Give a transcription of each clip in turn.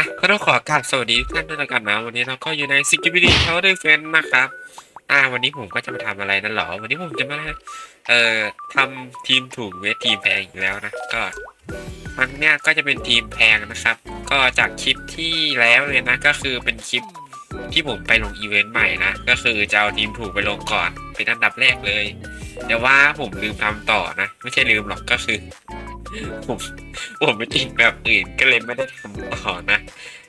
ะก็ต้องขอกราบสวัสดีทุกท่านด้วยแล้วกันนะวันนี้เราก็อยู่ใน Security Tower Defense นะครับ อ่า วันนี้ผมก็จะมาทำอะไรนั่นหรอ วันนี้ผมจะมาเอ่อทำทีมถูกเวททีมแพงอีกแล้วนะ ก็ครั้งเนี้ยก็จะเป็นทีมแพงนะครับ ก็จากคลิปที่แล้วเลยนะ ก็คือเป็นคลิปที่ผมไปลงอีเวนต์ใหม่นะ ก็คือจะเอาทีมถูกไปลงก่อนเป็นอันดับแรกเลย แต่ว่าผมลืมทำต่อนะ ไม่ใช่ลืมหรอกก็คือ ผมผมไปติดแบบอื่นก็เลยไม่ได้ทำต่อนะ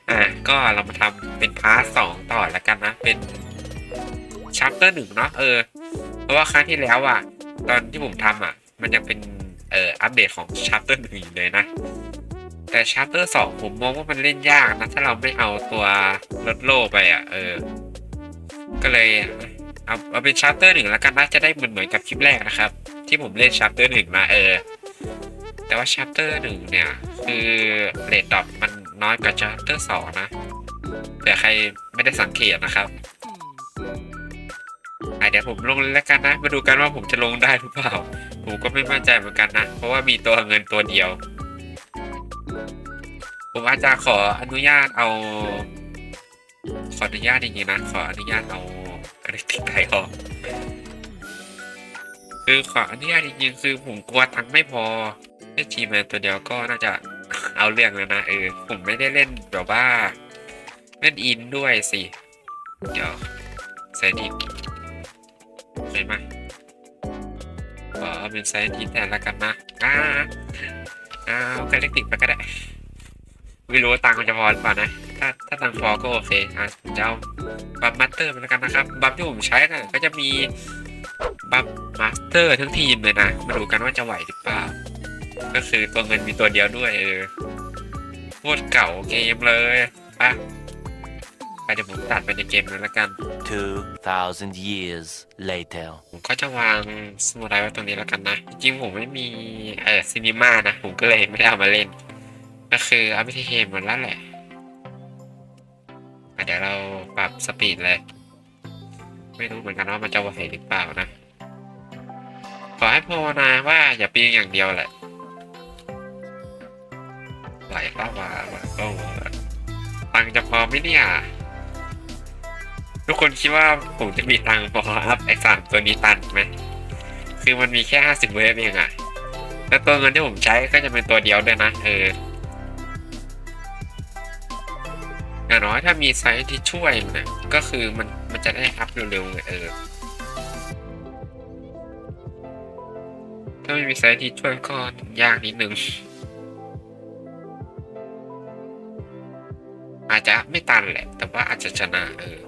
อ่าก็เรามาทำเป็นพาร์ทสองต่อแล้วกันนะ เป็นชัปเตอร์หนึ่งเนาะเออ เพราะว่าครั้งที่แล้วอะ ตอนที่ผมทำอะ มันยังเป็นเอ่ออัปเดตของชัปเตอร์หนึ่งอยู่เลยนะ แต่ชัปเตอร์สองผมมองว่ามันเล่นยากนะ ถ้าเราไม่เอาตัวลดโลไปอะ เออ ก็เลยเอาเอาเป็นชัปเตอร์หนึ่งแล้วกันนะจะได้เหมือนเหมือนกับคลิปแรกนะครับ ที่ผมเล่นชัปเตอร์หนึ่งนะเออ แต่ว่าชัปเตอร์หนึ่งเนี่ย คือเรทดอปมันน้อยกว่าชัปเตอร์สองนะแต่ใครไม่ได้สังเกตนะครับอะเดี๋ยวผมลงเลยแล้วกันนะ มาดูกันว่าผมจะลงได้หรือเปล่า ผมก็ไม่มั่นใจเหมือนกันนะ เพราะว่ามีตัวเงินตัวเดียว ผมอาจจะขออนุญาตเอา ขออนุญาตจริงๆนะ ขออนุญาตเอากระติกไทยออก คือขออนุญาตจริงๆคือผมกลัวตังค์ไม่พอเล่ทีมแมนตัวเดียวก็น่าจะเอาเรื่องแล้วนะเออผมไม่ได้เล่นแบบว่าเล่นอินด้วยสิ เดี๋ยวไซดินเห็นไหมขอเอาเป็นไซดินแทนล้วกันนะอ่าอ่าเอากาแล็กติกไปก็ได้ไม่รู้ตังค์มันจะพอหรือเปล่านะ ถ้าถ้าตังค์พอก็โอเคอะจะเอาบัฟมาสเตอร์ไปแล้วกันนะครับ บัฟที่ผมใช้น่ะก็จะมี บัฟมาสเตอร์ทั้งทีมเลยนะ มาดูกันว่าจะไหวหรือเปล่า ก็คือตัวเงินมีตัวเดียวด้วยเออโคตรเก่าเกมเลยไปไปเดี๋ยวผมตัดไปในเกมเลยละกัน 2,000 years later. ผมก็จะวางสมุดไว้ตรงนี้แล้วกันนะ จริงๆผมไม่มีเออซีนิมานะ ผมก็เลยไม่ได้เอามาเล่น ก็คือเอาไปที่เกมหมดแล้วแหละอะเดี๋ยวเราปรับสปีดเลย ไม่รู้เหมือนกันว่ามันจะไหวหรือเปล่านะ ขอให้ภาวนาว่าอย่าปีนอย่างเดียวแหละไหลป้าวาไหลป้าวาตังจะพอไหมเนี่ย ทุกคนคิดว่าผมจะมีตังพออัพไอ้สามตัวนี้ตันไหมคือมันมีแค่ห้าสิบเวฟเองอะแล้วตัวเงินที่ผมใช้ก็จะเป็นตัวเดียวด้วยนะเอออย่างน้อยถ้ามีไซส์ที่ช่วยมันนะก็คือมัน มันจะได้อัพเร็วๆไงเออ ถ้าไม่มีไซส์ที่ช่วยก็ยากนิดนึง อาจจะไม่ตันแหละ แต่ว่าอาจจะชนะเออ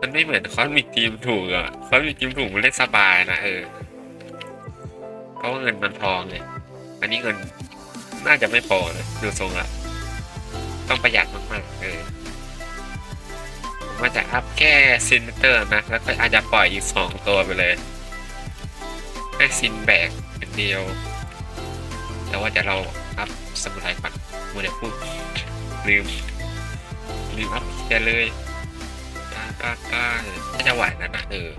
มันไม่เหมือนคอนมีทีมถูกอะคอนมีทีมถูกมันเล่นสบายนะเออ เพราะว่าเงินมันพอไงอันนี้เงินน่าจะไม่พอนะดูทรงละต้องประหยัดมากๆเออ มว่าจะอัพแค่ซินเตอร์นะ แล้วก็อาจจะปล่อยอีกสองตัวไปเลยให้ซินแบกเป็นเดียว แต่ว่าจะเราอัพสมุไรก่อนมัวแต่พูดลืม ลืมอัพแกเลยกล้ากล้ากล้าน่าจะไหวนะนะเออ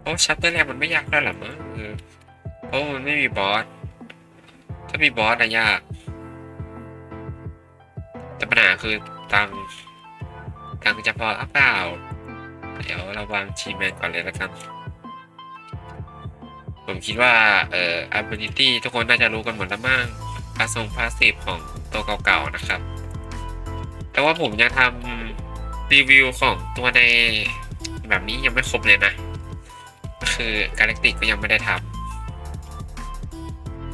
เพราะชัปเตอร์แรกมันไม่ยากเท่าไหร่มั้งเออเพราะมันไม่มีบอสถ้ามีบอสอะยากแต่ปัญหาคือตั งค์ตังจะพอหรือเปล่า เดี๋ยวเราวางชีแมนก่อนเลยล้วกัน ผมคิดว่าเอ่อ ability ทุกคนน่าจะรู้กันหมดแล้วมั้งพาสงพาสซีฟของตัวเก่าๆนะครับ แต่ว่าผมยังทำรีวิวของตัวในแบบนี้ยังไม่ครบเลยนะ ก็คือกาแล็กติกก็ยังไม่ได้ทำ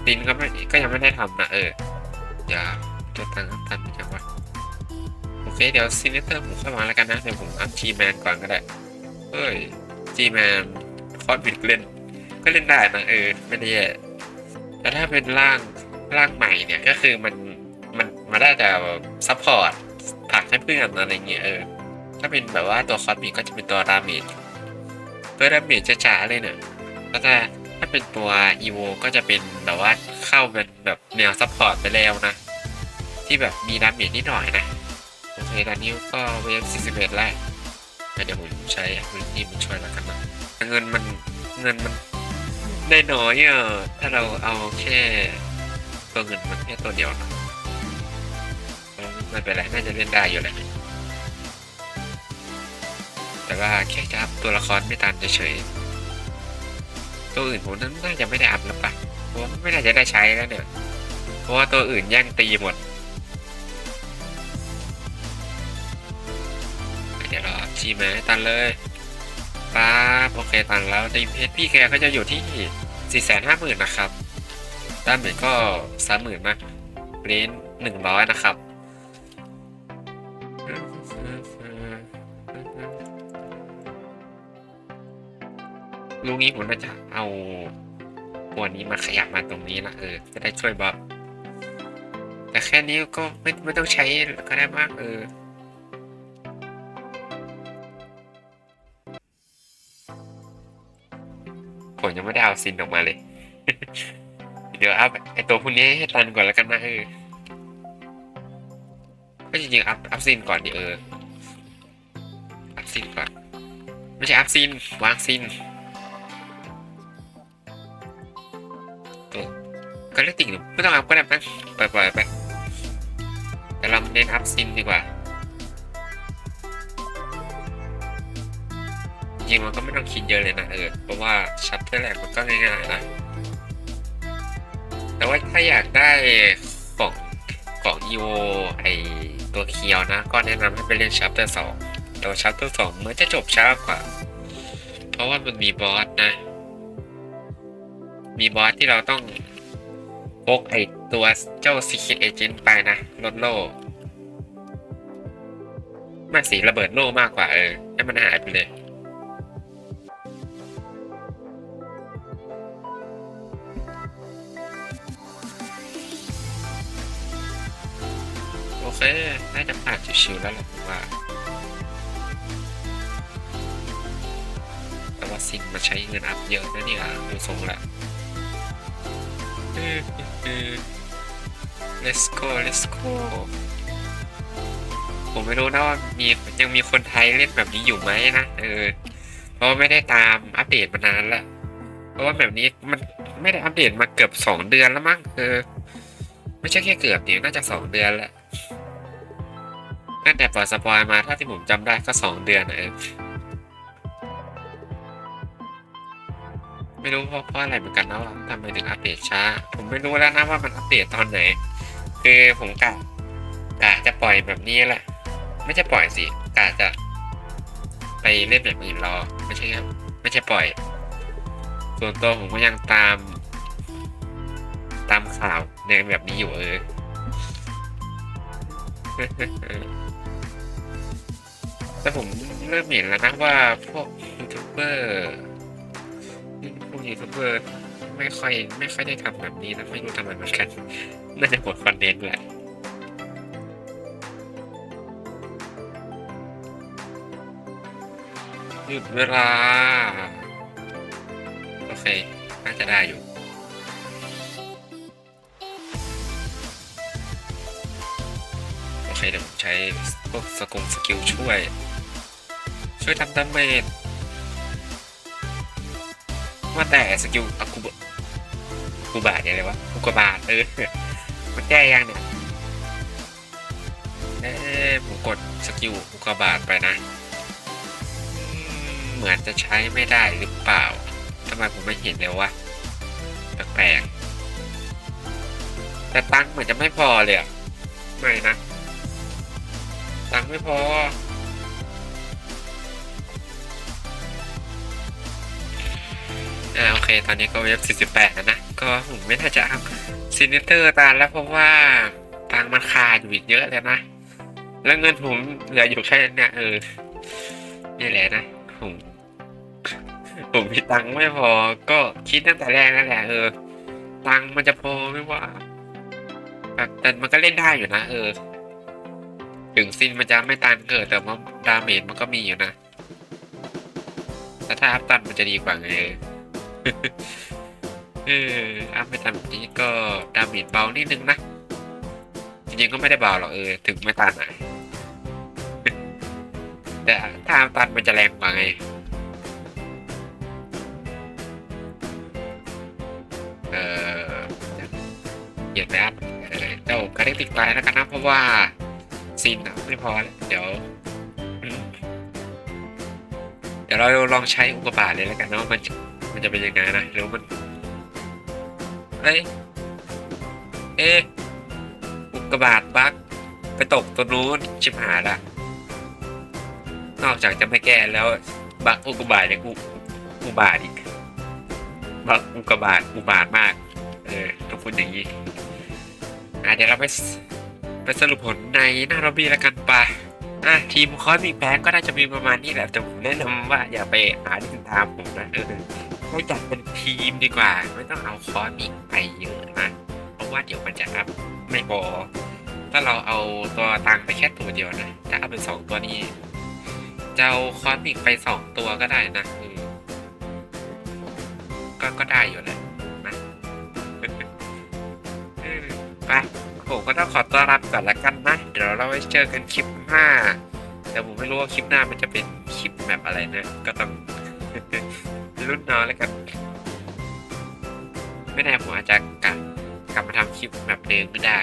ดินก็ไม่ก็ยังไม่ได้ทำนะเออ อย่าตัวตังค์ตันจังวะ เดี๋ยวซีเนเตอร์ผมค่อยมาแล้วกันนะ เดี๋ยวผมอัพจีแมนก่อนก็ได้ เฮ้ยจีแมนคอร์บิดเล่น ก็เล่นได้นะเออ ไม่ได้แย่แต่ถ้าเป็นร่างร่างใหม่เนี่ยก็คือมันมันมาได้แต่ซัพพอร์ตผักให้เพื่อนอะไรเงี้ยเออ ถ้าเป็นแบบว่าตัวคอสมิกก็จะเป็นตัวดาเมจตัวดาเมจจะจ๋าเลยเนี่ยแล้วถ้าถ้าเป็นตัวอีโวก็จะเป็นแบบว่าเข้าเป็นแบบแนวซัพพอร์ตไปแล้วนะ ที่แบบมีดาเมจนิดหน่อยนะ โอเคตอนนี้ก็เวฟ41แล้วเดี๋ยวผมใช้วิธีมันช่วยแล้วกันนะเงินมันเงินมันได้น้อยอะถ้าเราเอาแค่ตัวเงินมันแค่ตัวเดียวนะไม่เป็นไรน่าจะเล่นได้อยู่แหละแต่ว่าแค่จะอัพตัวละครไม่ตามเฉยๆตัวอื่นผมนั้นน่าจะไม่ได้อัพแล้วปะเพราะไม่น่าจะได้ใช้แล้วเนี่ยเพราะว่าตัวอื่นแย่งตีหมด ชีมาให้ตันเลยป้าโอเคตันแล้วดีเพชรพี่แกก็จะอยู่ที่สี่แสนห้าหมื่นนะครับด้านเหมือนก็สามหมื่นนะเรนหนึ่งร้อยนะครับลูกนี้ผมจะเอาหัวนี้มาขยับมาตรงนี้นะเออ จะได้ช่วยบัฟแต่แค่นี้ก็ไม่ไม่ต้องใช้ก็ได้มากเออ ยังไม่ได้เอาซินออกมาเลย เดี๋ยวอัพไอตัวพวกนี้ให้ตันก่อนแล้วกันนะเออก็จริงๆอัพอัพซินก่อนดิเออ อัพซินก่อน ไม่ใช่อัพซินวางซินตัวก็เล่นติ่งหรือไม่ต้องอัพก็ได้มั้งปล่อยๆไปแต่เราเน้นอัพซินดีกว่า ริงๆมันก็ไม่ต้องคิดเยอะเลยนะเออเพราะว่าชัปเตอร์แรกมันก็ง่ายๆนะแต่ว่าถ้าอยากได้ของของอีโวไอตัวเคียวนะ ก็แนะนำให้ไปเล่นชัปเตอร์สองแต่ว่าชัปเตอร์สองเมือนจะจบช้ากว่า เพราะว่ามันมีบอสนะ มีบอสที่เราต้องพกไอตัวเจ้า Secret Agent ไปนะลดโล่ม่สีระเบิดโล่มากกว่าเออ ให้มันหายไปเลย โอเคน่าจะผ่านชิวๆแล้วแหละผมว่า แต่ว่าซิงมาใช้เงินอัพเยอะนะเนี่ยดูทรงละ let's go let's go ผมไม่รู้นะว่ามียังมีคนไทยเล่นแบบนี้อยู่ไหมนะ เออ เพราะไม่ได้ตามอัปเดตมานานแล้ว เพราะว่าแบบนี้มันไม่ได้อัปเดตมาเกือบสองเดือนแล้วมั้ง เออ ไม่ใช่แค่เกือบเดียวน่าจะสองเดือนแล้ว ตั้งแต่ปล่อสปอยมาถ้าที่ผมจำได้ก็สองเดือนนะเออไม่รู้เพราะเพราะอะไรเหมือนกันนะว่าทำไมถึงอัปเดตช้า ผมไม่รู้แล้วนะว่ามันอัปเดตตอนไหน คือผมกะกะจะปล่อยแบบนี้แหละ ไม่ใช่ปล่อยสิกะจะ ไปเล่นแบบอื่นรอ ไม่ใช่ครับไม่ใช่ปล่อย ส่วนตัวผมก็ยังตาม ตามข่าวในแบบนี้อยู่เออ แต่ผมเริ่มเห็นแล้วนะว่าพวกยูทูบเบอร์พวกยูทูบเบอร์ไม่ค่อยไม่ค่อยได้ทำแบบนี้นะไม่รู้ทำไมเหมือนกัน น่าจะหมดคอนเทนต์แหละหยุดเวลา โอเค น่าจะได้อยู่โอเคเดี๋ยวผมใช้พวกสกงสกิลช่วย ช่วยทำดาเมจว่าแต่สกิลอากูบกูบาทเนี่ยอะไรวะกูกบาทเออมันแก้ยังเนี่ยเอ๊ผมกดสกิลอุกาบาทไปนะ เหมือนจะใช้ไม่ได้หรือเปล่าทำไมผมไม่เห็นเลยวะแปลกๆแต่ตังค์เหมือนจะไม่พอเลยอะไม่นะ ตังค์ไม่พอ อ่าโอเค ตอนนี้ก็เว็บ48แล้วนะ ก็ผมไม่น่าจะอัพซินิเตอร์ตานแล้วเพราะว่าตังมันขาดอยู่อีกเยอะเลยนะ แล้วเงินผมเหลืออยู่แค่นี่ยเออ นี่แหละนะ ผม ผมมีตังไม่พอ ก็คิดตั้งแต่แรกนั่นแหละเออ ตังมันจะพอไม่ว่าแบบแต่มันก็เล่นได้อยู่นะเออ ถึงซินมันจะไม่ตันเกิดแต่ว่าดาเมจมันก็มีอยู่นะแต่ถ้าอัพตันมันจะดีกว่าไงเออ อัพไม่ตันแบบนี้ก็ดาเมจเบานิดนึงนะ จริงๆก็ไม่ได้เบาหรอกเออ ถึงไม่ตันอะแต่ถ้าตันมันจะแรงกว่าไงเออเปลี่ยนไปอัพเออเจ้ากระเด็กติดไปแล้วกันนะ เพราะว่าซินอะไม่พอแล้วเดี๋ยว เดี๋ยวเราลองใช้อุกกาบาตเลยแล้วกันเนาะมันจะ มันจะเป็นยังไงนะหรือว่ามันเอ้ยเอ๊ะอุกกาบาตบักไปตกตัวนู้นชิบหายละนอกจากจะไม่แก้แล้ว บักอุกกาบาตเนี่ยกูอุบาทอีกบักอุกกาบาตอุบาทมาก เออต้องพูดอย่างนี้อะเดี๋ยวเราไปไปสรุปผลในหน้าร็อบบี้ล้วกันปะอะทีมคอสมีแพ้ก็น่าจะมีประมาณนี้แหละแต่ผมแนะนำว่าอย่าไปหาที่ตามผมนะเออ ให้จัดเป็นทีมดีกว่า ไม่ต้องเอาคอสมีไปเยอะนะเพราะว่าเดี๋ยวมันจะอัพไม่พอถ้าเราเอาตัวตังไปแค่ตัวเดียวนะถ้าเอาเป็นสองตัวนี้จะเอาคอสมิกไปสองตัวก็ได้นะอืมก็ก็ได้อยู่แหละนะไปผมก็ต้องขอต้อนรับก่อนละกันนะ เดี๋ยวเราไว้เจอกันคลิปหน้าแต่ผมไม่รู้ว่าคลิปหน้ามันจะเป็นคลิปแบบอะไรนะ ก็ต้อง รุ่นน้องแล้วกันไม่แน่ผมอาจจะกลับกลับมาทำคลิปแบบเดิมก็ได้